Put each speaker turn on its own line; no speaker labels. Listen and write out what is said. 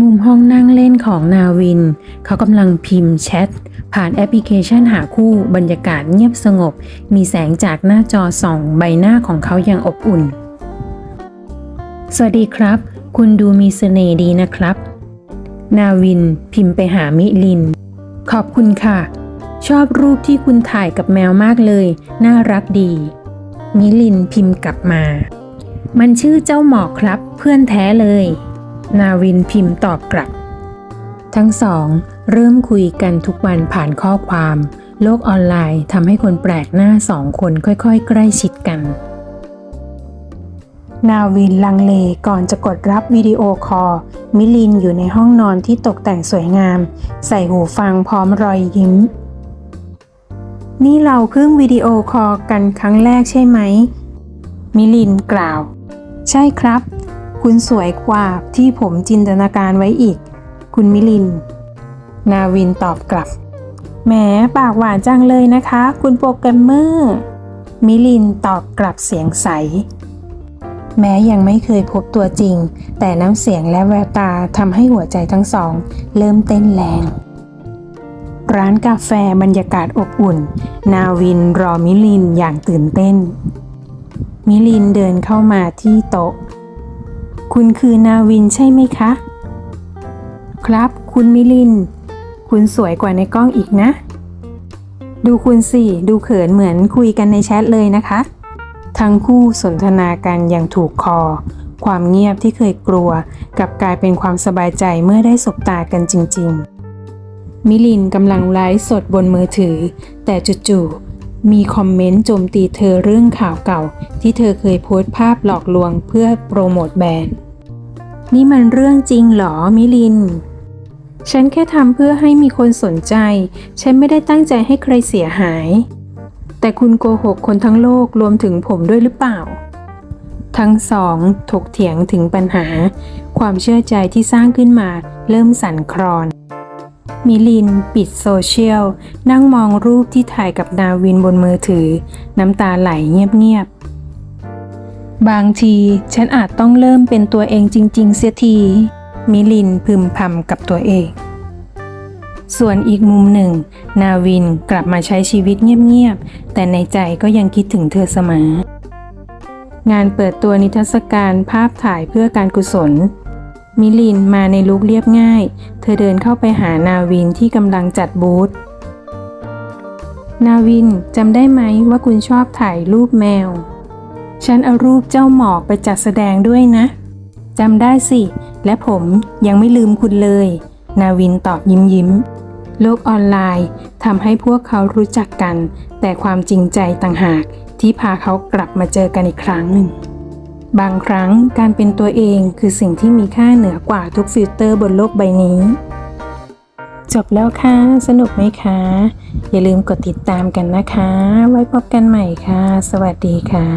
มุมห้องนั่งเล่นของนาวิน เขากำลังพิมพ์แชท ผ่านแอปพลิเคชันหาคู่บรรยากาศเงียบสงบ มีแสงจากหน้าจอส่องใบหน้าของเขาอย่างอบอุ่น สวัสดีครับ คุณดูมีเสน่ห์ดีนะครับ นาวินพิมพ์ไปหามิลิน ขอบคุณค่ะ ชอบรูปที่คุณถ่ายกับแมวมากเลย น่ารักดี มิลินพิมพ์กลับมา มันชื่อเจ้าหมอกครับ เพื่อนแท้เลย นาวินพิมพ์ตอบกลับ ทั้งสอง เริ่มคุยกันทุกวันผ่านข้อความ โลกออนไลน์ทำให้คนแปลกหน้าสองคนค่อยๆ ใกล้ชิดกัน นาวินลังเลก่อนจะกดรับวิดีโอคอลมิลินอยู่ในห้องนอนที่ตกแต่งสวยงาม ใส่หูฟังพร้อมรอยยิ้ม นี่เราเพิ่งวิดีโอคอลกันครั้งแรกใช่ไหม มิลินกล่าว ใช่ครับ คุณสวยกว่าที่ผมจินตนาการไว้อีก คุณมิลิน นาวินตอบกลับ แหมปากหวานจังเลยนะคะ คุณโปรแกรมเมอร์ มิลินตอบกลับเสียงใส แม้ยังไม่เคยพบตัวจริง แต่น้ำเสียงและแววตาทำให้หัวใจทั้งสอง เริ่มเต้นแรง ร้านกาแฟบรรยากาศอบอุ่น นาวินรอมิลินอย่างตื่นเต้น มิลินเดินเข้ามาที่โต๊ะ คุณคือนาวินใช่ไหมคะ ครับ คุณมิลิน คุณสวยกว่าในกล้องอีกนะ ดูคุณสิ ดูเขินเหมือนคุยกันในแชทเลยนะคะ ทั้งคู่สนทนากันอย่างถูกคอ ความเงียบที่เคยกลัวกลับกลายเป็นความสบายใจเมื่อได้สบตากันจริง ๆ มิลินกำลังไลฟ์สดบนมือถือ แต่จู่ๆ มีคอมเมนต์โจมตีเธอเรื่องข่าวเก่า ที่เธอเคยโพสต์ภาพหลอกลวงเพื่อโปรโมทแบรนด์ นี่มันเรื่องจริงหรอ มิลิน ฉันแค่ทำเพื่อให้มีคนสนใจ ฉันไม่ได้ตั้งใจให้ใครเสียหาย แต่คุณโกหกคนทั้งโลกรวมถึงผมด้วยหรือเปล่า ทั้งสองถกเถียงถึงปัญหา ความเชื่อใจที่สร้างขึ้นมาเริ่มสั่นคลอน มิลิน ปิดโซเชียล นั่งมองรูปที่ถ่ายกับนาวินบนมือถือ น้ำตาไหลเงียบๆ บางทีฉันอาจต้องเริ่มเป็นตัวเองจริง ๆ เสียที มิลินพึมพำกับตัวเอง ส่วนอีกมุมหนึ่ง นาวินกลับมาใช้ชีวิตเงียบๆ แต่ในใจก็ยังคิดถึงเธอเสมอ งานเปิดตัวนิทรรศการภาพถ่ายเพื่อการกุศล มิลินมาในลุคเรียบง่าย เธอเดินเข้าไปหานาวินที่กำลังจัดบูธ นาวินจำได้ไหมว่าคุณชอบถ่ายรูปแมว ฉันเอารูปเจ้าหมอกไปจัดแสดงด้วยนะ จำได้สิ และผมยังไม่ลืมคุณเลย นาวินตอบยิ้มยิ้ม โลกออนไลน์ทำให้พวกเขารู้จักกัน แต่ความจริงใจต่างหากที่พาเขากลับมาเจอกันอีกครั้งหนึ่ง บางครั้งการเป็นตัวเองคือสิ่งที่มีค่าเหนือกว่าทุกฟิลเตอร์บนโลกใบนี้ จบแล้วค่ะ สนุกไหมคะ อย่าลืมกดติดตามกันนะคะ ไว้พบกันใหม่ค่ะ สวัสดีค่ะ